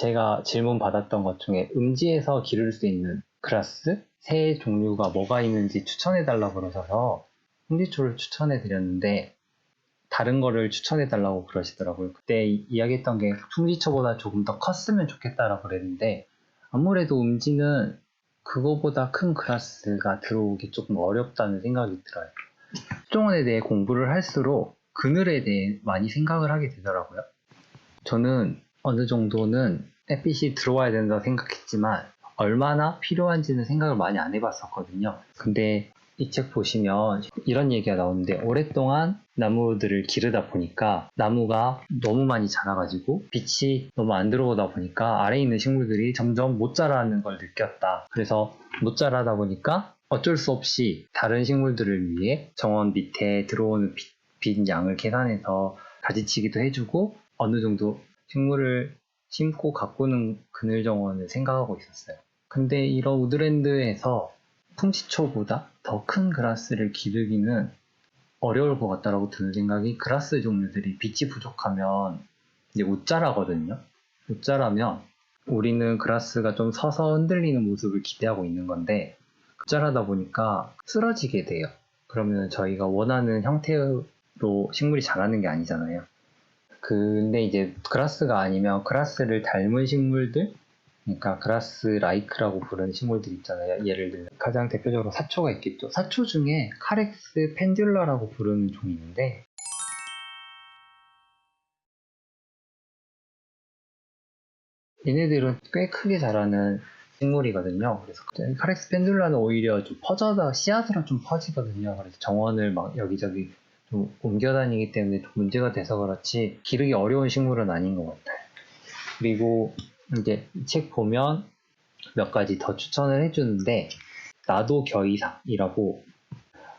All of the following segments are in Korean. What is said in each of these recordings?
제가 질문 받았던 것 중에 음지에서 기를 수 있는 그라스 새 종류가 뭐가 있는지 추천해 달라고 그러셔서 홍지초를 추천해 드렸는데 다른 거를 추천해 달라고 그러시더라고요. 그때 이- 이야기했던 게 풍지초보다 조금 더 컸으면 좋겠다라고 그랬는데 아무래도 음지는 그거보다 큰 그라스가 들어오기 조금 어렵다는 생각이 들어요. 수종원에 대해 공부를 할수록 그늘에 대해 많이 생각을 하게 되더라고요. 저는 어느 정도는 햇빛이 들어와야 된다고 생각했지만 얼마나 필요한지는 생각을 많이 안 해봤었거든요. 근데 이 책 보시면 이런 얘기가 나오는데 오랫동안 나무들을 기르다 보니까 나무가 너무 많이 자라가지고 빛이 너무 안 들어오다 보니까 아래에 있는 식물들이 점점 못 자라는 걸 느꼈다. 그래서 못 자라다 보니까 어쩔 수 없이 다른 식물들을 위해 정원 밑에 들어오는 빛, 빛 양을 계산해서 가지치기도 해주고 어느 정도 식물을 심고 가꾸는 그늘 정원을 생각하고 있었어요. 근데 이런 우드랜드에서 풍지초보다 더 큰 그라스를 기르기는 어려울 것 같다라고 드는 생각이 그라스 종류들이 빛이 부족하면 이제 웃자라거든요. 웃자라면 우리는 그라스가 좀 서서 흔들리는 모습을 기대하고 있는 건데 웃자라다 보니까 쓰러지게 돼요. 그러면 저희가 원하는 형태로 식물이 자라는 게 아니잖아요. 근데 이제 그라스가 아니면 그라스를 닮은 식물들 그러니까 그라스 라이크라고 부르는 식물들 있잖아요. 예를 들면 가장 대표적으로 사초가 있겠죠. 사초 중에 카렉스 펜듈라라고 부르는 종이 있는데 얘네들은 꽤 크게 자라는 식물이거든요. 그래서 카렉스 펜듈라는 오히려 좀 퍼져다 씨앗으로 좀 퍼지거든요. 그래서 정원을 막 여기저기 좀 옮겨 다니기 때문에 좀 문제가 돼서 그렇지 기르기 어려운 식물은 아닌 것 같아요. 그리고 이제 이책 보면 몇 가지 더 추천을 해주는데 나도 겨이삭이라고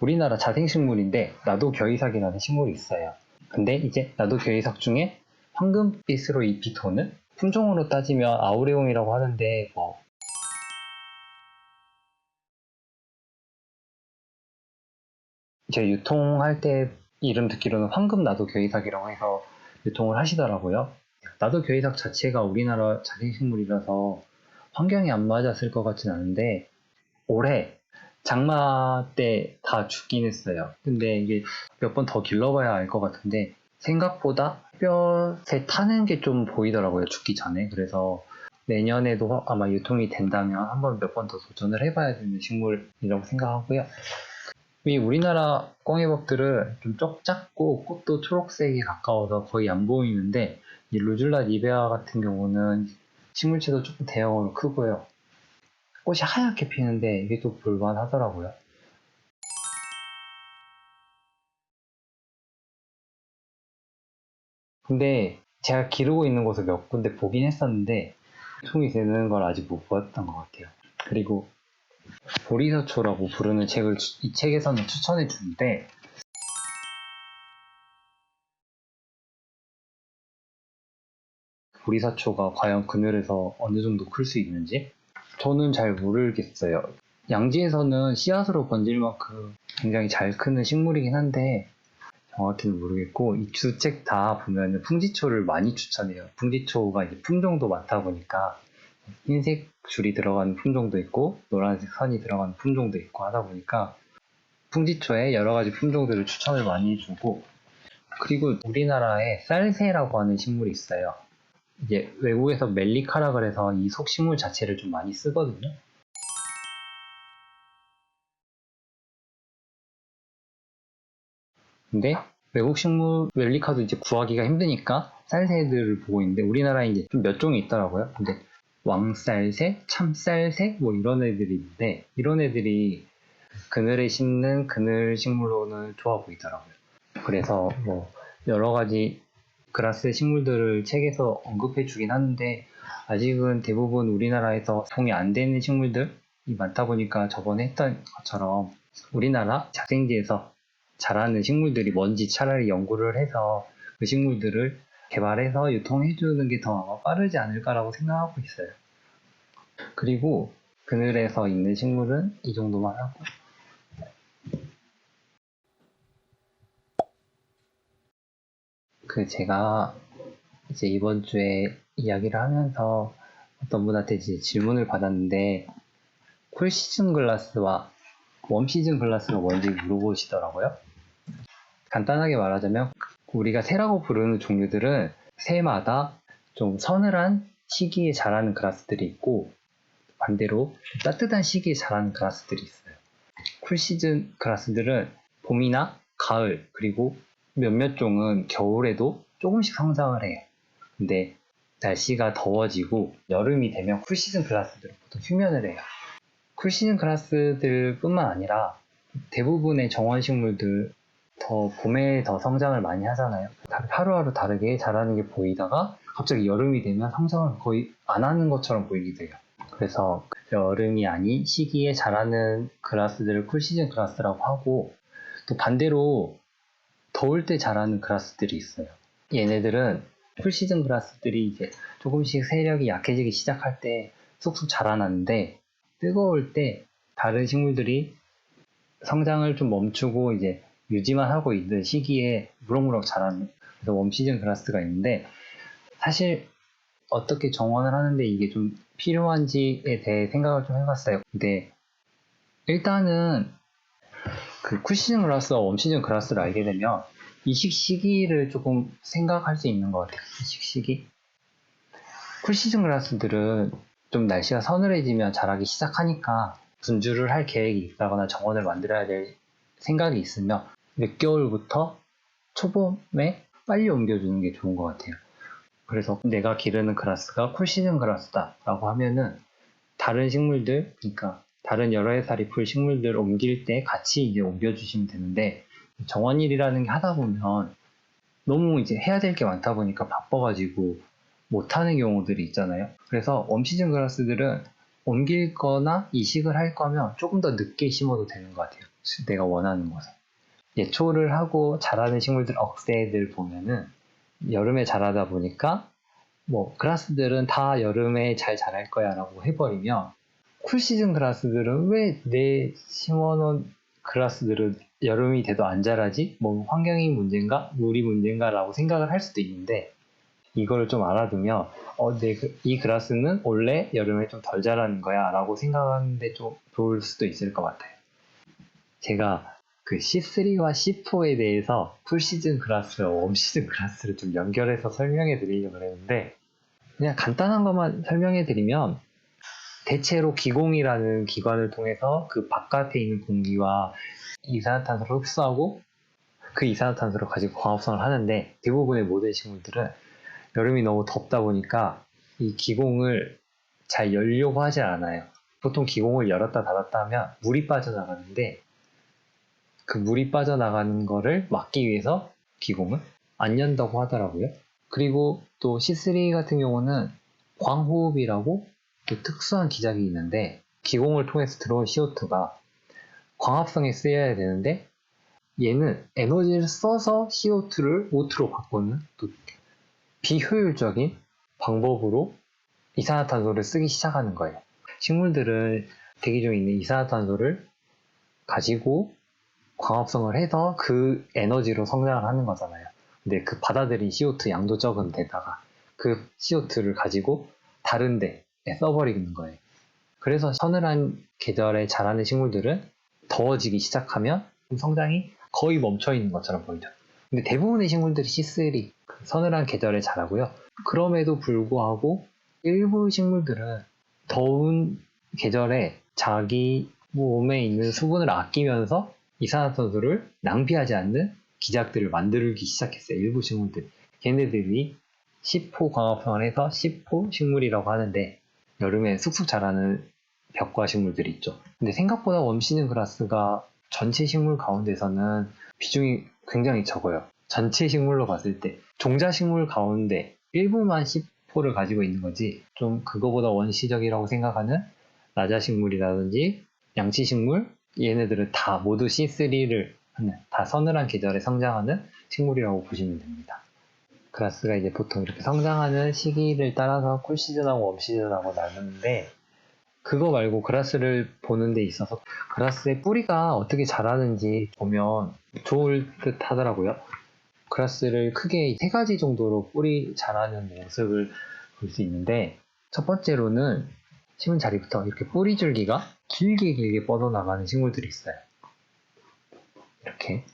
우리나라 자생식물인데 나도 겨이삭이라는 식물이 있어요. 근데 이제 나도 겨이삭 중에 황금빛으로 잎이 도는 품종으로 따지면 아우레온이라고 하는데 뭐 제 유통할 때 이름 듣기로는 황금 나도 겨이삭이라고 해서 유통을 하시더라고요. 나도 겨이삭 자체가 우리나라 자생식물이라서 환경이 안 맞았을 것 같진 않은데 올해 장마 때 다 죽긴 했어요. 근데 이게 몇 번 더 길러봐야 알 것 같은데 생각보다 햇볕에 타는 게 좀 보이더라고요. 죽기 전에. 그래서 내년에도 아마 유통이 된다면 한 번 몇 번 더 도전을 해봐야 되는 식물이라고 생각하고요. 이 우리나라 꽁해법들은 좀 쪽 작고 꽃도 초록색에 가까워서 거의 안 보이는데 이 루줄라 니베아 같은 경우는 식물체도 조금 대형으로 크고요. 꽃이 하얗게 피는데 이게 또 볼만하더라고요. 근데 제가 기르고 있는 곳을 몇 군데 보긴 했었는데 통이 되는 걸 아직 못 봤던 것 같아요. 그리고 보리서초라고 부르는 책을 추- 이 책에서는 추천해 주는데 보리사초가 과연 그늘에서 어느 정도 클 수 있는지 저는 잘 모르겠어요. 양지에서는 씨앗으로 번질 만큼 굉장히 잘 크는 식물이긴 한데 정확히는 모르겠고 이 두 책 다 보면 풍지초를 많이 추천해요. 풍지초가 이제 품종도 많다 보니까 흰색 줄이 들어간 품종도 있고 노란색 선이 들어간 품종도 있고 하다 보니까 풍지초에 여러 가지 품종들을 추천을 많이 해주고 그리고 우리나라에 쌀새라고 하는 식물이 있어요. 이제 외국에서 멜리카라 그래서 이 속식물 자체를 좀 많이 쓰거든요. 근데 외국 식물 멜리카도 이제 구하기가 힘드니까 쌀새들을 보고 있는데 우리나라에 이제 좀 몇 종이 있더라고요. 근데 왕쌀새, 참쌀새 뭐 이런 애들이 있는데 이런 애들이 그늘에 심는 그늘 식물로는 좋아 보이더라고요. 그래서 뭐 여러 가지 그라스 식물들을 책에서 언급해 주긴 하는데 아직은 대부분 우리나라에서 통이 안 되는 식물들이 많다 보니까 저번에 했던 것처럼 우리나라 자생지에서 자라는 식물들이 뭔지 차라리 연구를 해서 그 식물들을 개발해서 유통해 주는 게 더 빠르지 않을까라고 생각하고 있어요. 그리고 그늘에서 있는 식물은 이 정도만 하고 그 제가 이제 이번 주에 이야기를 하면서 어떤 분한테 이제 질문을 받았는데 쿨 시즌 글라스와 웜 시즌 글라스가 뭔지 물어보시더라고요. 간단하게 말하자면 우리가 새라고 부르는 종류들은 새마다 좀 서늘한 시기에 자라는 그라스들이 있고 반대로 따뜻한 시기에 자라는 그라스들이 있어요. 쿨 시즌 그라스들은 봄이나 가을 그리고 몇몇 종은 겨울에도 조금씩 성장을 해요. 근데 날씨가 더워지고 여름이 되면 쿨 시즌 그라스들은 보통 휴면을 해요. 쿨 시즌 그라스들 뿐만 아니라 대부분의 정원식물들 더 봄에 더 성장을 많이 하잖아요. 하루하루 다르게 자라는 게 보이다가 갑자기 여름이 되면 성장을 거의 안 하는 것처럼 보이기도 해요. 그래서 여름이 아닌 시기에 자라는 그라스들을 쿨시즌 그라스라고 하고 또 반대로 더울 때 자라는 그라스들이 있어요. 얘네들은 풀시즌 그라스들이 이제 조금씩 세력이 약해지기 시작할 때 쑥쑥 자라나는데 뜨거울 때 다른 식물들이 성장을 좀 멈추고 이제 유지만 하고 있는 시기에 무럭무럭 자라는 그래서 웜시즌 그라스가 있는데 사실 어떻게 정원을 하는데 이게 좀 필요한지에 대해 생각을 좀 해봤어요. 근데 일단은 그 쿨시즌 그라스와 웜시즌 그라스를 알게 되면 이식 시기를 조금 생각할 수 있는 것 같아요. 이식 시기. 쿨시즌 그라스들은 좀 날씨가 서늘해지면 자라기 시작하니까 분주를 할 계획이 있다거나 정원을 만들어야 될 생각이 있으면 몇 개월부터 초봄에 빨리 옮겨주는 게 좋은 것 같아요. 그래서 내가 기르는 그라스가 쿨시즌 그라스다 라고 하면은 다른 식물들, 그러니까 다른 여러 해살이 풀 식물들 옮길 때 같이 이제 옮겨주시면 되는데 정원일이라는 게 하다 보면 너무 이제 해야 될 게 많다 보니까 바빠가지고 못하는 경우들이 있잖아요. 그래서 웜시즌 그라스들은 옮길 거나 이식을 할 거면 조금 더 늦게 심어도 되는 것 같아요. 내가 원하는 것은. 예초를 하고 자라는 식물들 억새들 보면은 여름에 자라다 보니까 뭐 그라스들은 다 여름에 잘 자랄 거야 라고 해버리면 쿨 시즌 그라스들은 왜 내 심어놓은 그라스들은 여름이 돼도 안 자라지? 뭐 환경이 문제인가? 물이 문제인가? 라고 생각을 할 수도 있는데 이걸 좀 알아두면 어, 내, 그, 이 그라스는 원래 여름에 좀 덜 자라는 거야 라고 생각하는데 좀 좋을 수도 있을 것 같아요. 제가 그 C3와 C4에 대해서 풀시즌 그라스와 웜시즌 그라스를 좀 연결해서 설명해 드리려고 했는데 그냥 간단한 것만 설명해 드리면 대체로 기공이라는 기관을 통해서 그 바깥에 있는 공기와 이산화탄소를 흡수하고 그 이산화탄소를 가지고 광합성을 하는데 대부분의 모든 식물들은 여름이 너무 덥다 보니까 이 기공을 잘 열려고 하지 않아요. 보통 기공을 열었다 닫았다 하면 물이 빠져나가는데 그 물이 빠져나가는 거를 막기 위해서 기공을 안 연다고 하더라고요. 그리고 또 C3 같은 경우는 광호흡이라고 또 특수한 기작이 있는데 기공을 통해서 들어온 CO2가 광합성에 쓰여야 되는데 얘는 에너지를 써서 CO2를 O2로 바꾸는 또 비효율적인 방법으로 이산화탄소를 쓰기 시작하는 거예요. 식물들은 대기 중에 있는 이산화탄소를 가지고 광합성을 해서 그 에너지로 성장을 하는 거잖아요. 근데 그 받아들인 CO2 양도 적은 데다가 그 CO2를 가지고 다른 데에 써버리는 거예요. 그래서 서늘한 계절에 자라는 식물들은 더워지기 시작하면 성장이 거의 멈춰 있는 것처럼 보이죠. 근데 대부분의 식물들이 C3, 그 서늘한 계절에 자라고요. 그럼에도 불구하고 일부 식물들은 더운 계절에 자기 몸에 있는 수분을 아끼면서 이산화탄소를 낭비하지 않는 기작들을 만들기 시작했어요. 일부 식물들. 걔네들이 10호 광합성을 해서 10호 식물이라고 하는데 여름에 쑥쑥 자라는 벽과 식물들이 있죠. 근데 생각보다 웜시즌 그라스가 전체 식물 가운데서는 비중이 굉장히 적어요. 전체 식물로 봤을 때 종자 식물 가운데 일부만 10호를 가지고 있는 거지 좀 그거보다 원시적이라고 생각하는 라자 식물이라든지 양치 식물 얘네들은 다 모두 C3를 하는 다 서늘한 계절에 성장하는 식물이라고 보시면 됩니다. 그라스가 이제 보통 이렇게 성장하는 시기를 따라서 쿨시즌하고 웜시즌하고 나누는데 그거 말고 그라스를 보는 데 있어서 그라스의 뿌리가 어떻게 자라는지 보면 좋을 듯 하더라고요. 그라스를 크게 세 가지 정도로 뿌리 자라는 모습을 볼 수 있는데 첫 번째로는 심은 자리부터 이렇게 뿌리 줄기가 길게 길게 뻗어나가는 식물들이 있어요. 이렇게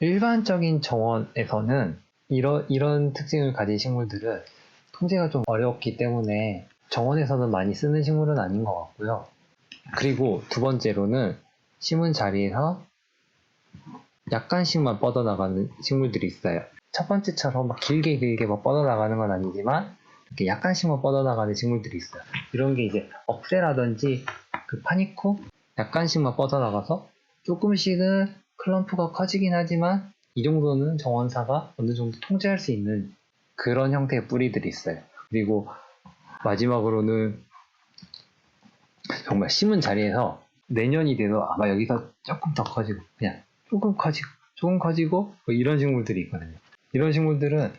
일반적인 정원에서는 이런 이런 특징을 가진 식물들은 통제가 좀 어렵기 때문에 정원에서는 많이 쓰는 식물은 아닌 것 같고요. 그리고 두 번째로는 심은 자리에서 약간씩만 뻗어나가는 식물들이 있어요. 첫 번째처럼 막 길게 길게 막 뻗어나가는 건 아니지만 이렇게 약간씩만 뻗어나가는 식물들이 있어요. 이런 게 이제 억새라든지 그 파니코 약간씩만 뻗어나가서 조금씩은 클럼프가 커지긴 하지만 이 정도는 정원사가 어느 정도 통제할 수 있는 그런 형태의 뿌리들이 있어요. 그리고 마지막으로는 정말 심은 자리에서 내년이 돼도 아마 여기서 조금 더 커지고 그냥 조금 커지고 조금 커지고 뭐 이런 식물들이 있거든요. 이런 식물들은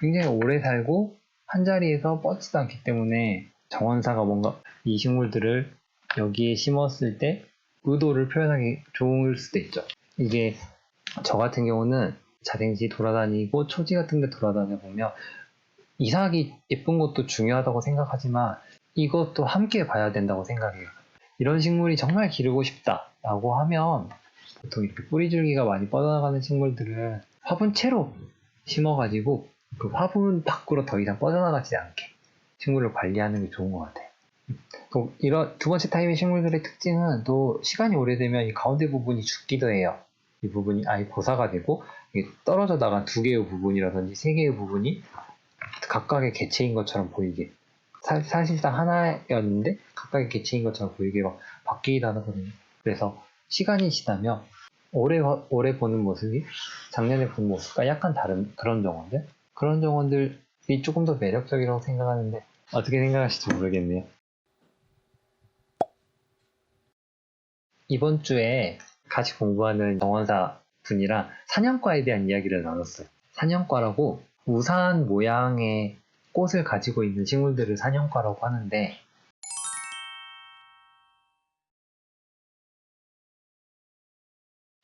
굉장히 오래 살고 한 자리에서 뻗지도 않기 때문에 정원사가 뭔가 이 식물들을 여기에 심었을 때 의도를 표현하기 좋을 수도 있죠. 이게 저 같은 경우는 자생지 돌아다니고 초지 같은 데 돌아다녀 보면 이삭이 예쁜 것도 중요하다고 생각하지만 이것도 함께 봐야 된다고 생각해요. 이런 식물이 정말 기르고 싶다라고 하면 보통 이렇게 뿌리줄기가 많이 뻗어나가는 식물들은 화분채로 심어가지고 그 화분 밖으로 더 이상 뻗어나가지 않게 식물을 관리하는 게 좋은 것 같아요. 또 이런 두 번째 타입의 식물들의 특징은 또 시간이 오래되면 이 가운데 부분이 죽기도 해요. 이 부분이 아예 고사가 되고 떨어져 나간 두 개의 부분이라든지 세 개의 부분이 각각의 개체인 것처럼 보이게 사, 사실상 하나였는데 각각의 개체인 것처럼 보이게 막 바뀌기도 하거든요. 그래서 시간이 지나면 올해 올해 보는 모습이 작년에 본 모습과 약간 다른 그런 정원들 그런 정원들이 조금 더 매력적이라고 생각하는데 어떻게 생각하실지 모르겠네요. 이번 주에 같이 공부하는 정원사 분이랑 사냥과에 대한 이야기를 나눴어요. 사냥과라고 우산 모양의 꽃을 가지고 있는 식물들을 사냥과라고 하는데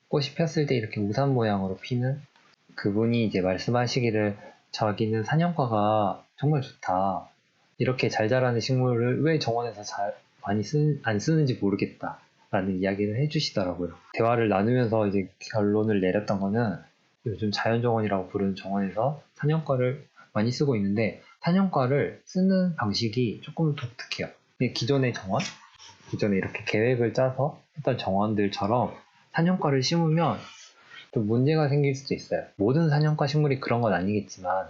꽃이 폈을 때 이렇게 우산 모양으로 피는 그분이 이제 말씀하시기를 자기는 사냥과가 정말 좋다. 이렇게 잘 자라는 식물을 왜 정원에서 잘 많이 쓰, 안 쓰는지 모르겠다. 라는 이야기를 해주시더라고요. 대화를 나누면서 이제 결론을 내렸던 거는 요즘 자연정원이라고 부르는 정원에서 사냥과를 많이 쓰고 있는데 사냥과를 쓰는 방식이 조금 독특해요. 기존의 정원, 기존에 이렇게 계획을 짜서 했던 정원들처럼 사냥과를 심으면 좀 문제가 생길 수도 있어요. 모든 사냥과 식물이 그런 건 아니겠지만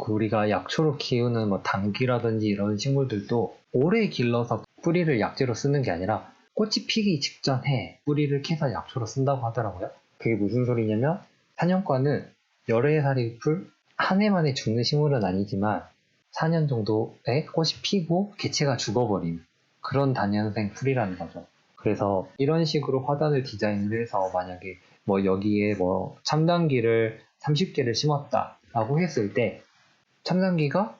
그 우리가 약초로 키우는 뭐 당귀라든지 이런 식물들도 오래 길러서 뿌리를 약재로 쓰는 게 아니라 꽃이 피기 직전에 뿌리를 캐서 약초로 쓴다고 하더라고요. 그게 무슨 소리냐면 사냥과는 열의 살이 풀 한 해 만에 죽는 식물은 아니지만 4년 정도에 꽃이 피고 개체가 죽어버린 그런 단연생 풀이라는 거죠. 그래서 이런 식으로 화단을 디자인을 해서 만약에 뭐 여기에 뭐 참당기를 30개를 심었다라고 했을 때 참당기가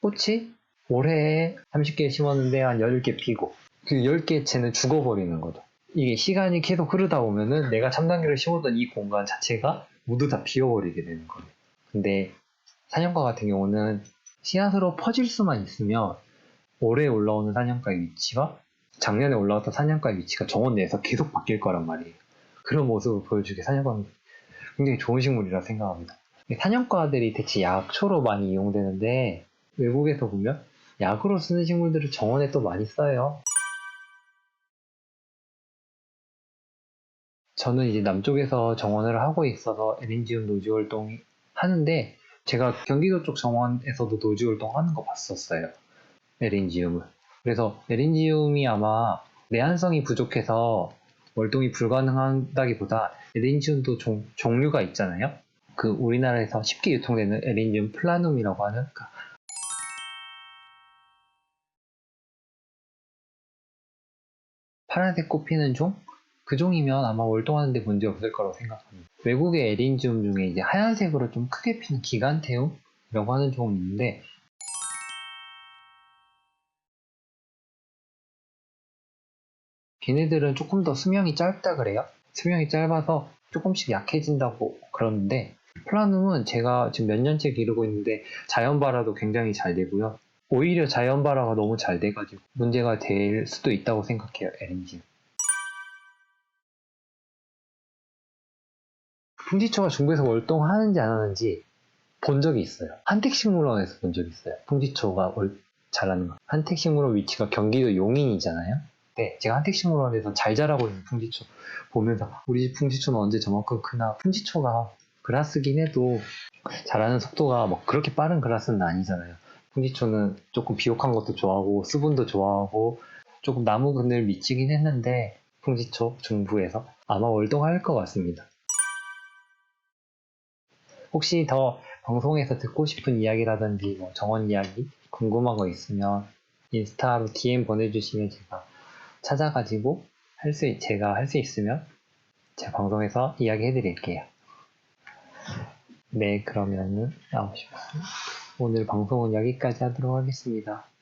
꽃이 올해에 30개 심었는데 한 10개 피고 그 10개체는 죽어버리는 거죠. 이게 시간이 계속 흐르다 보면은 내가 참당기를 심었던 이 공간 자체가 모두 다 비어버리게 되는 거예요. 근데 사냥과 같은 경우는 씨앗으로 퍼질 수만 있으면 올해 올라오는 사냥과의 위치와 작년에 올라왔던 사냥과의 위치가 정원 내에서 계속 바뀔 거란 말이에요. 그런 모습을 보여주게 사냥과는 굉장히 좋은 식물이라 생각합니다. 사냥과들이 대체 약초로 많이 이용되는데 외국에서 보면 약으로 쓰는 식물들을 정원에 또 많이 써요. 저는 이제 남쪽에서 정원을 하고 있어서 에린지움 노지 활동 하는데 제가 경기도 쪽 정원에서도 노지 활동 하는 거 봤었어요. 에린지움을. 그래서 에린지움이 아마 내한성이 부족해서 월동이 불가능하다기보다 에린지움도 종, 종류가 있잖아요. 그 우리나라에서 쉽게 유통되는 에린지움 플라눔이라고 하는 그 파란색 꽃 피는 종? 그 종이면 아마 월동하는데 문제 없을 거라고 생각합니다. 외국의 에린지움 중에 이제 하얀색으로 좀 크게 피는 기간테움이라고 하는 종은 있는데 걔네들은 조금 더 수명이 짧다 그래요. 수명이 짧아서 조금씩 약해진다고 그러는데 플라눔은 제가 지금 몇 년째 기르고 있는데 자연발화도 굉장히 잘 되고요. 오히려 자연발화가 너무 잘 돼가지고 문제가 될 수도 있다고 생각해요, LNG. 풍지초가 중국에서 월동하는지 안 하는지 본 적이 있어요. 한택식물원에서 본 적이 있어요. 풍지초가 월, 자라는 거. 한택식물원 위치가 경기도 용인이잖아요. 네, 제가 한택식물원 에서 잘 자라고 있는 풍지초 보면서 우리 집 풍지초는 언제 저만큼 크나 풍지초가 그라스긴 해도 자라는 속도가 뭐 그렇게 빠른 그라스는 아니잖아요. 풍지초는 조금 비옥한 것도 좋아하고 수분도 좋아하고 조금 나무 그늘 미치긴 했는데 풍지초 중부에서 아마 월동할 것 같습니다. 혹시 더 방송에서 듣고 싶은 이야기라든지 뭐 정원 이야기 궁금한 거 있으면 인스타로 DM 보내주시면 제가 찾아가지고 할 수, 제가 할 수 있으면 제 방송에서 이야기 해 드릴게요. 네, 그러면은, 아우, 오늘 방송은 여기까지 하도록 하겠습니다.